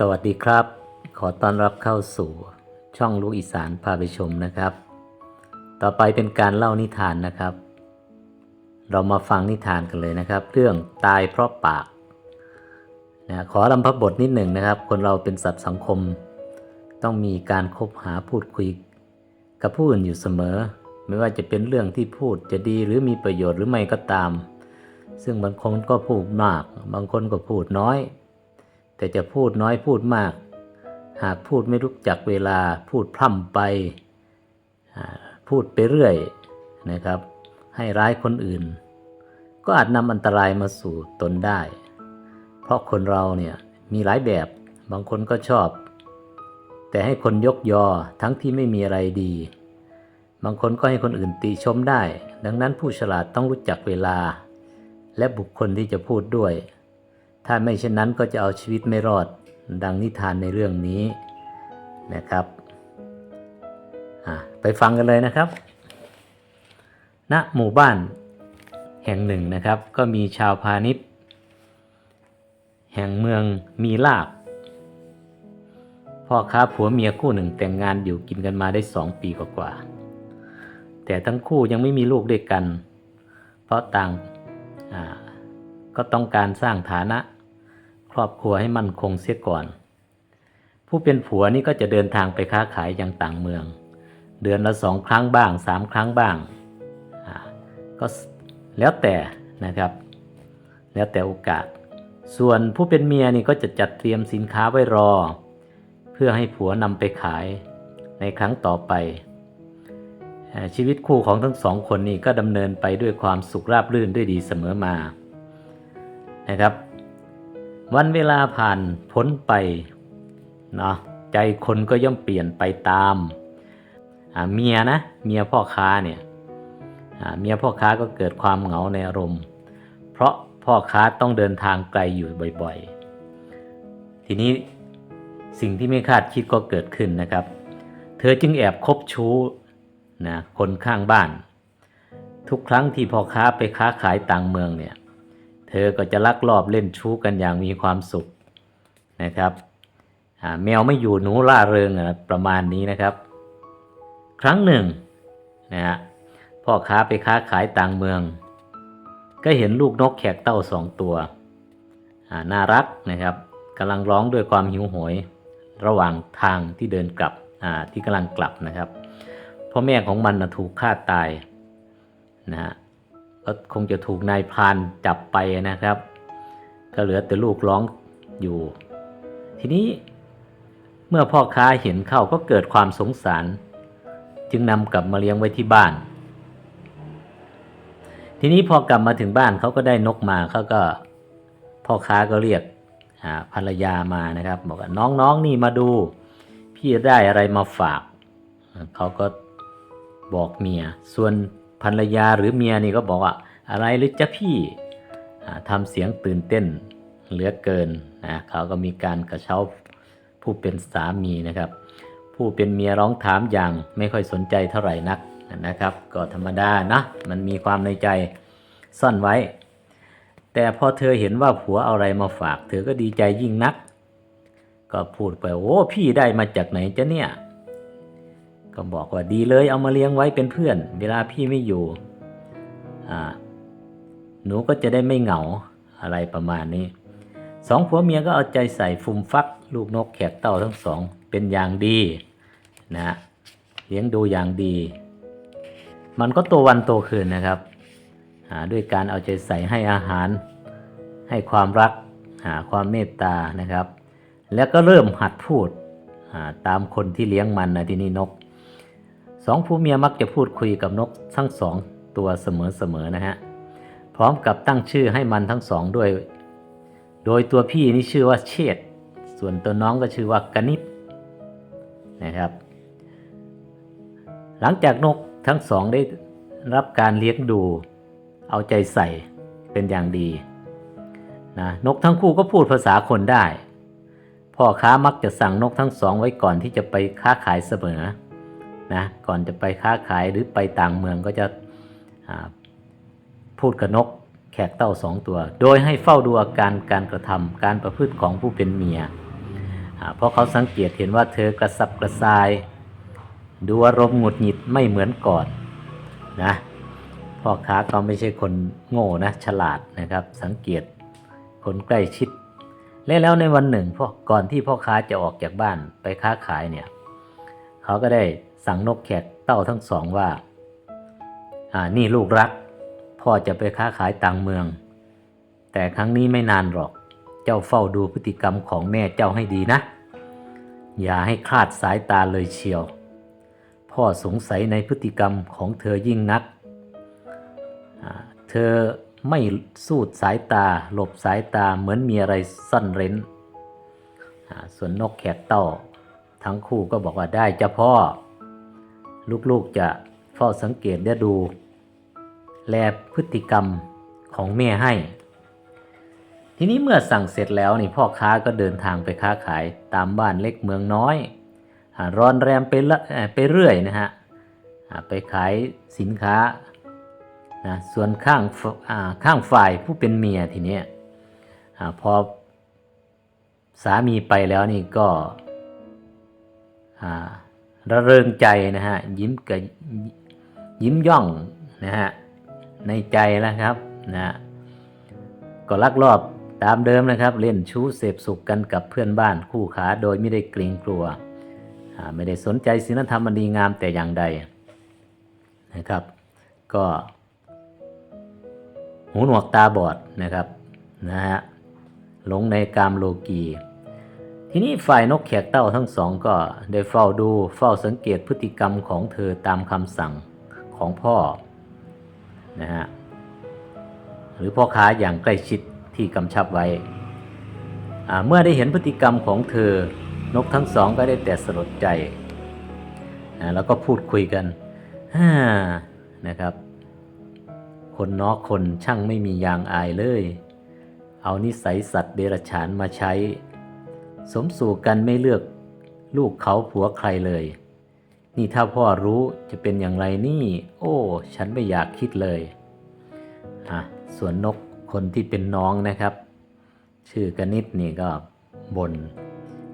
สวัสดีครับ ขอต้อนรับเข้าสู่ช่องลูกอีสานพาไปชมนะครับ ต่อไปเป็นการเล่านิทานนะครับ เรามาฟังนิทานกันเลยนะครับ เรื่องตายเพราะปากนะขอลำพับบทนิดหนึ่งนะครับ คนเราเป็นสัตว์สังคม ต้องมีการคบหาพูดคุย กับผู้อื่นอยู่เสมอ ไม่ว่าจะเป็นเรื่องที่พูดจะดีหรือมีประโยชน์หรือไม่ก็ตาม ซึ่งบางคนก็พูดมาก บางคนก็พูดน้อย แต่จะพูดน้อยพูดมาก หากพูดไม่รู้จักเวลาพูดพร่ำไป พูดไปเรื่อยนะครับ ให้ร้ายคนอื่น ก็อาจนำอันตรายมาสู่ตนได้ เพราะคนเราเนี่ยมีหลายแบบ บางคนก็ชอบ แต่ให้คนยกยอทั้งที่ไม่มีอะไรดี บางคนก็ให้คนอื่นติชมได้ ดังนั้นผู้ฉลาดต้องรู้จักเวลา และบุคคลที่จะพูดด้วย ถ้าไม่เช่นนั้นก็จะเอาชีวิตไม่รอดดังนิทานในเรื่องนี้นะครับไปฟังกันเลยนะครับณหมู่บ้านแห่งหนึ่งนะครับ ก็มีชาวพาณิชย์แห่งเมืองมีลาบพ่อค้าผัวเมียคู่หนึ่งแต่งงานอยู่กินกันมาได้สองปีกว่าๆแต่ทั้งคู่ยังไม่มีลูกด้วยกัน เพราะต่างก็ต้องการสร้างฐานะ ครอบครัวให้มั่นคงเสียก่อน ผู้เป็นผัวนี่ก็จะเดินทางไปค้าขายยังต่างเมือง เดือนละสองครั้งบ้างสามครั้งบ้างก็แล้วแต่นะครับ แล้วแต่โอกาส ส่วนผู้เป็นเมียนี่ก็จะจัดเตรียมสินค้าไว้รอ เพื่อให้ผัวนำไปขายในครั้งต่อไป ชีวิตคู่ของทั้งสองคนนี่ก็ดำเนินไปด้วยความสุขราบรื่นด้วยดีเสมอมานะครับ วันเวลาผ่านพ้นไปเนาะใจคนก็ย่อมเปลี่ยนไปตามเมียนะเมียพ่อค้าเนี่ยเมียพ่อค้าก็เกิดความเหงาในอารมณ์ เพราะพ่อค้าต้องเดินทางไกลอยู่บ่อยๆ ทีนี้สิ่งที่ไม่คาดคิดก็เกิดขึ้นนะครับ เธอจึงแอบคบชู้นะคนข้างบ้าน ทุกครั้งที่พ่อค้าไปค้าขายต่างเมืองเนี่ย อก็จะลักลอบเล่นชู้กันอย่างมีความสุขนะครับแมวไม่อยู่หนูล่าเริงประมาณนี้นะครับ ครั้งหนึ่งนะฮะพ่อค้าไปค้าขายต่างเมือง ก็เห็นลูกนกแขกเต้าสองตัวน่ารักนะครับกำลังร้องด้วยความหิวโหย ระหว่างทางที่เดินกลับที่กำลังกลับนะครับพ่อแม่ของมันนะถูกฆ่าตายนะฮะ ก็คงจะถูกนายพรานจับไปนะครับ ก็เหลือแต่ลูกร้องอยู่ ทีนี้เมื่อพ่อค้าเห็นเข้าก็เกิดความสงสาร จึงนำกลับมาเลี้ยงไว้ที่บ้าน ทีนี้พอกลับมาถึงบ้านเขาก็ได้นกมาเขาก็ พ่อค้าก็เรียกภรรยามานะครับ บอกว่าน้องๆนี่มาดู พี่ได้อะไรมาฝากเขาก็บอกเมียส่วน ภรรยาหรือเมียนี่ก็บอกว่า อะไรหรือจะพี่อ่าทำเสียงตื่นเต้นเหลือเกินนะเขาก็มีการกระเช้าผู้เป็นสามีนะครับ ผู้เป็นเมียร้องถามอย่างไม่ค่อยสนใจเท่าไหร่นักนะครับ ก็ธรรมดานะมันมีความในใจซ่อนไว้ แต่พอเธอเห็นว่าผัวเอาอะไรมาฝาก เธอก็ดีใจยิ่งนัก ก็พูดไปโอ้พี่ได้มาจากไหนจ๊ะเนี่ย ก็บอกว่าดีเลยเอามาเลี้ยงไว้เป็นเพื่อน เวลาพี่ไม่อยู่หนูก็จะได้ไม่เหงาอะไรประมาณนี้สองผัวเมียก็เอาใจใส่ฟุมฟัก ลูกนกแขกเต่าทั้งสอง เป็นอย่างดีนะเลี้ยงดูอย่างดี มันก็โตวันโตคืนนะครับด้วยการเอาใจใส่ให้อาหาร ให้ความรักหาความเมตตานะครับ แล้วก็เริ่มหัดพูดตามคนที่เลี้ยงมันนะที่นี่นก สองผู้เมียมักจะพูดคุยกับนกทั้งสองตัวเสมอๆนะฮะ พร้อมกับตั้งชื่อให้มันทั้งสองด้วย โดยตัวพี่นี่ชื่อว่าเชษส่วนตัวน้องก็ชื่อว่ากนิษนะครับ หลังจากนกทั้งสองได้รับการเลี้ยงดู เอาใจใส่เป็นอย่างดีนะนกทั้งคู่ก็พูดภาษาคนได้ พ่อค้ามักจะสั่งนกทั้งสองไว้ก่อนที่จะไปค้าขายเสมอ นะก่อนจะไปค้าขายหรือไปต่างเมืองก็จะพูดกับนกแขกเต้าสองตัว โดยให้เฝ้าดูอาการการกระทำการประพฤติของผู้เป็นเมีย เพราะเขาสังเกตเห็นว่าเธอกระสับกระส่าย ดูอารมณ์หงุดหงิดไม่เหมือนก่อนนะพ่อค้าก็ไม่ใช่คนโง่นะฉลาดนะครับ สังเกตคนใกล้ชิด และแล้วในวันหนึ่งพ่อก่อนที่พ่อค้าจะออกจากบ้านไปค้าขายเนี่ย เขาก็ได้ สั่งนกแขกเต้าทั้งสองว่า อ่า นี่ลูกรัก พ่อจะไปค้าขายต่างเมือง แต่ครั้งนี้ไม่นานหรอก เจ้าเฝ้าดูพฤติกรรมของแม่เจ้าให้ดีนะ อย่าให้คลาดสายตาเลยเชียว พ่อสงสัยในพฤติกรรมของเธอยิ่งนัก เธอไม่สูดสายตา หลบสายตาเหมือนมีอะไรซ่อนเร้น ส่วนนกแขกเต้าทั้งคู่ก็บอกว่าได้จ้ะพ่อ ลูกๆจะเฝ้าสังเกตและดู แลพฤติกรรมของแม่ให้ ทีนี้เมื่อสั่งเสร็จแล้วนี่พ่อค้าก็เดินทางไปค้าขายตามบ้านเล็กเมืองน้อยอารอนแรมไปเไปเรื่อยนะฮะไปขายสินค้านะส่วนข้างข้างฝ่ายผู้เป็นเมียทีเนี้ยพอสามีไปแล้วนี่ก็อ่า ระเริงใจนะฮะยิ้มกับยิ้มย่องนะฮะในใจแล้วครับนะก็ลักลอบตามเดิมนะครับ เล่นชู้เสพสุขกันกับเพื่อนบ้านคู่ขาโดยไม่ได้เกรงกลัว ไม่ได้สนใจศีลธรรมอันดีงามแต่อย่างใดนะครับ ก็ หูหนวกตาบอดนะครับนะฮะหลงในกามโลกี ทีนี้ฝ่ายนกแขกเต้าทั้งสองก็ได้เฝ้าดูเฝ้าสังเกตพฤติกรรมของเธอตามคำสั่งของพ่อนะฮะหรือพ่อค้าอย่างใกล้ชิดที่กำชับไว้ เมื่อได้เห็นพฤติกรรมของเธอนกทั้งสองก็ได้แต่สลดใจนะแล้วก็พูดคุยกันนะครับ คนนอกคนช่างไม่มียางอายเลย เอานิสัยสัตว์เดรัจฉานมาใช้ สมสู่กันไม่เลือกลูกเขาผัวใครเลย นี่ถ้าพ่อรู้จะเป็นอย่างไรนี่ โอ้ ฉันไม่อยากคิดเลยอะส่วนนกคนที่เป็นน้องนะครับ ชื่อกนิดนี่ก็บน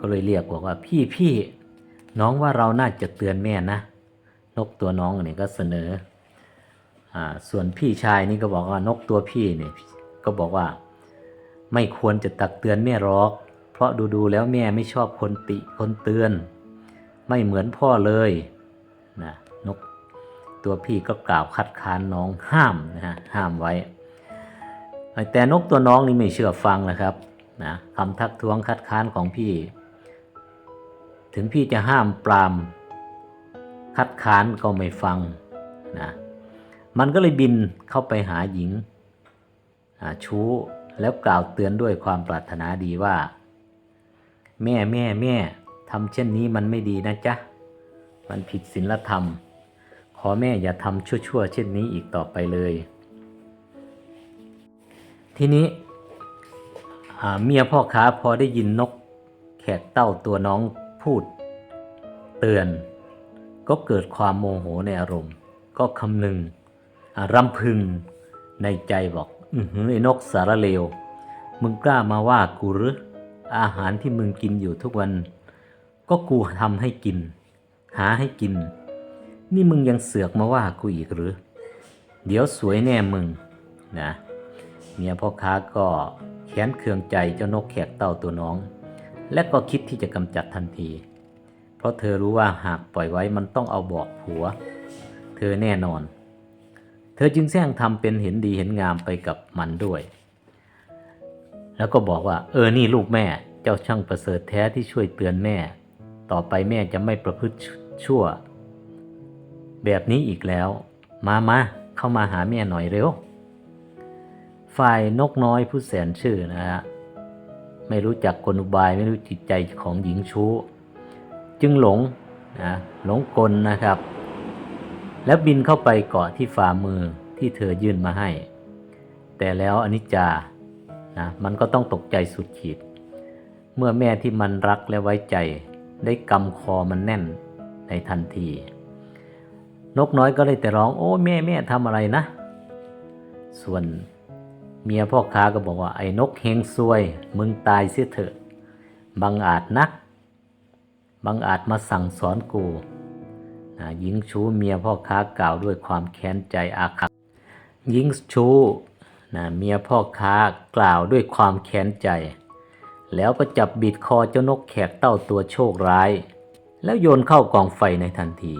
ก็เลยเรียกบอกว่าพี่พี่น้องว่าเราน่าจะเตือนแม่นะ นกตัวน้องเนี่ยก็เสนออ่าส่วนพี่ชายนี่ก็บอกว่านกตัวพี่เนี่ยก็บอกว่า ไม่ควรจะตักเตือนแม่หรอก เพราะดูๆแล้วแม่ไม่ชอบคนติคนเตือน ไม่เหมือนพ่อเลยนะนกตัวพี่ก็กล่าวคัดค้านน้องห้ามนะฮะห้ามไว้ แต่นกตัวน้องนี่ไม่เชื่อฟังนะครับนะคำทักท้วงคัดค้านของพี่ ถึงพี่จะห้ามปราม คัดค้านก็ไม่ฟังนะมันก็เลยบินเข้าไปหาหญิงชู้แล้วกล่าวเตือนด้วยความปรารถนาดีว่า แม่แม่แม่ทำเช่นนี้มันไม่ดีนะจ๊ะ มันผิดศีลธรรม ขอแม่อย่าทำชั่วๆ เช่นนี้อีกต่อไปเลย ทีนี้เมียพ่อค้าพอได้ยินนกแขกเต้าตัวน้องพูดเตือน ก็เกิดความโมโหในอารมณ์ ก็คำนึงอ่ารำพึงในใจบอก อือหือไอ้นกสารเลว มึงกล้ามาว่ากูหรือ อาหารที่มึงกินอยู่ทุกวัน ก็กูทำให้กิน หาให้กิน นี่มึงยังเสือกมาว่ากูอีกหรือ เดี๋ยวสวยแน่มึงนะเมียพ่อค้าก็แค้นเคืองใจเจ้านกแขกเต่าตัวน้อง และก็คิดที่จะกำจัดทันที เพราะเธอรู้ว่าหากปล่อยไว้มันต้องเอาบอกผัว เธอแน่นอน เธอจึงแซงทำเป็นเห็นดีเห็นงามไปกับมันด้วย แล้วก็บอกว่า เออนี่ลูกแม่ เจ้าช่างประเสริฐแท้ที่ช่วยเตือนแม่ ต่อไปแม่จะไม่ประพฤติชั่ว แบบนี้อีกแล้ว มามาเข้ามาหาแม่หน่อยเร็ว ฝ่ายนกน้อยผู้แสนชื่อนะฮะไม่รู้จักกลอุบายไม่รู้จิตใจของหญิงชู้ จึงหลงนะหลงกลนะครับ แล้วบินเข้าไปเกาะที่ฝ่ามือที่เธอยื่นมาให้ แต่แล้วอนิจจา นะมันก็ต้องตกใจสุดขีด เมื่อแม่ที่มันรักและไว้ใจ ได้กำคอมันแน่นในทันที นกน้อยก็เลยแต่ร้อง โอ้แม่แม่ทำอะไรนะ ส่วนเมียพ่อค้าก็บอกว่าไอ้นกเฮงซวย มึงตายเสียเถอะบังอาจนักบังอาจมาสั่งสอนกูหญิงชู้เมียพ่อค้ากล่าวด้วยความแค้นใจอาฆาตหญิงชู้ นะเมียพ่อค้ากล่าวด้วยความแค้นใจ แล้วก็จับบิดคอเจ้านกแขกเต้าตัวโชคร้าย แล้วโยนเข้ากองไฟในทันที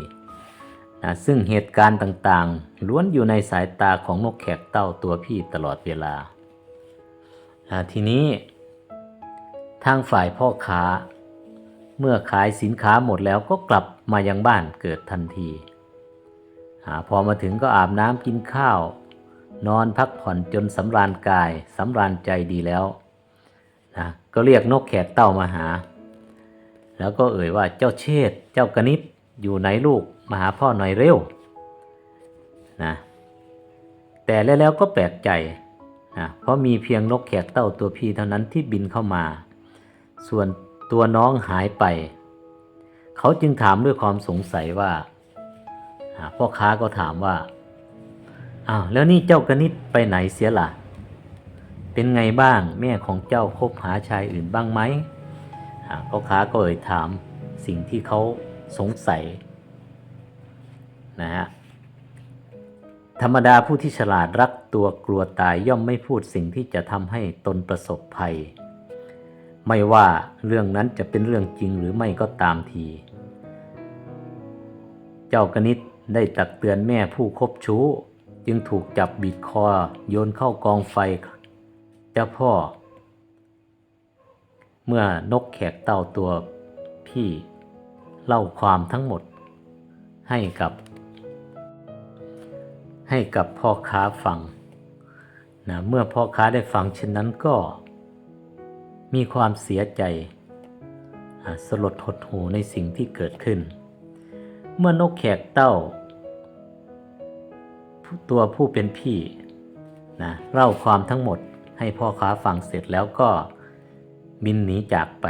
นะซึ่งเหตุการณ์ต่างๆ ล้วนอยู่ในสายตาของนกแขกเต้าตัวพี่ตลอดเวลา ทีนี้ทางฝ่ายพ่อค้า เมื่อขายสินค้าหมดแล้วก็กลับมายังบ้านเกิดทันที พอมาถึงก็อาบน้ำกินข้าว นอนพักผ่อนจนสำราญกายสำราญใจดีแล้วนะก็เรียกนกแขกเต้ามาหา แล้วก็เอ่ยว่าเจ้าเชษเจ้ากนิษอยู่ไหนลูกมาหาพ่อหน่อยเร็วนะแต่แล้วก็แปลกใจนะเพราะมีเพียงนกแขกเต้าตัวพี่เท่านั้นที่บินเข้ามา ส่วนตัวน้องหายไป เขาจึงถามด้วยความสงสัยว่าอ่าพ่อค้าก็ถามว่า อ้าวแล้วนี่เจ้ากนิษฐ์ไปไหนเสียล่ะ เป็นไงบ้างแม่ของเจ้าคบหาชายอื่นบ้างไหมอาพ่อค้าก็เอ่ยถามสิ่งที่เขาสงสัยนะฮะธรรมดาผู้ที่ฉลาดรักตัวกลัวตายย่อมไม่พูดสิ่งที่จะทำให้ตนประสบภัย ไม่ว่าเรื่องนั้นจะเป็นเรื่องจริงหรือไม่ก็ตามที เจ้ากนิษฐ์ได้ตักเตือนแม่ผู้คบชู้ จึงถูกจับบีดคอโยนเข้ากองไฟเจ้าพ่อ เมื่อนกแขกเต่าตัวพี่เล่าความทั้งหมด ให้กับ ให้กับพ่อค้าฟังนะเมื่อพ่อค้าได้ฟังเช่นนั้นก็ มีความเสียใจสลดหดหูในสิ่งที่เกิดขึ้น เมื่อนกแขกเต้า ตัวผู้เป็นพี่นะเล่าความทั้งหมดให้พ่อค้าฟังเสร็จแล้วก็บินหนีจากไป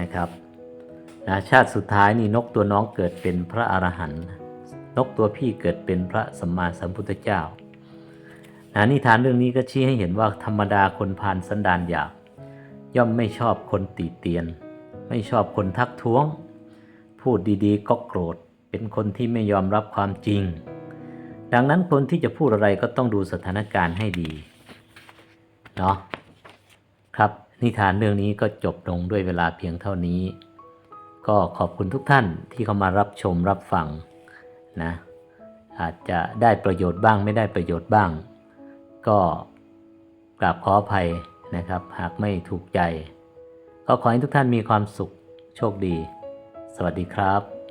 นะครับนะชาติสุดท้ายนี่นกตัวน้องเกิดเป็นพระอรหันต์นกตัวพี่เกิดเป็นพระสัมมาสัมพุทธเจ้านะนิทานเรื่องนี้ก็ชี้ให้เห็นว่าธรรมดาคนพานสันดานหยาบย่อมไม่ชอบคนตีเตียน ไม่ชอบคนทักท้วง พูดดีๆก็โกรธ เป็นคนที่ไม่ยอมรับความจริง ดังนั้นคนที่จะพูดอะไรก็ต้องดูสถานการณ์ให้ดีเนาะครับนิทานเรื่องนี้ก็จบลงด้วยเวลาเพียงเท่านี้ ก็ขอบคุณทุกท่านที่เข้ามารับชมรับฟังนะอาจจะได้ประโยชน์บ้างไม่ได้ประโยชน์บ้าง ก็กราบขออภัยนะครับ หากไม่ถูกใจ ก็ขอให้ทุกท่านมีความสุขโชคดี สวัสดีครับ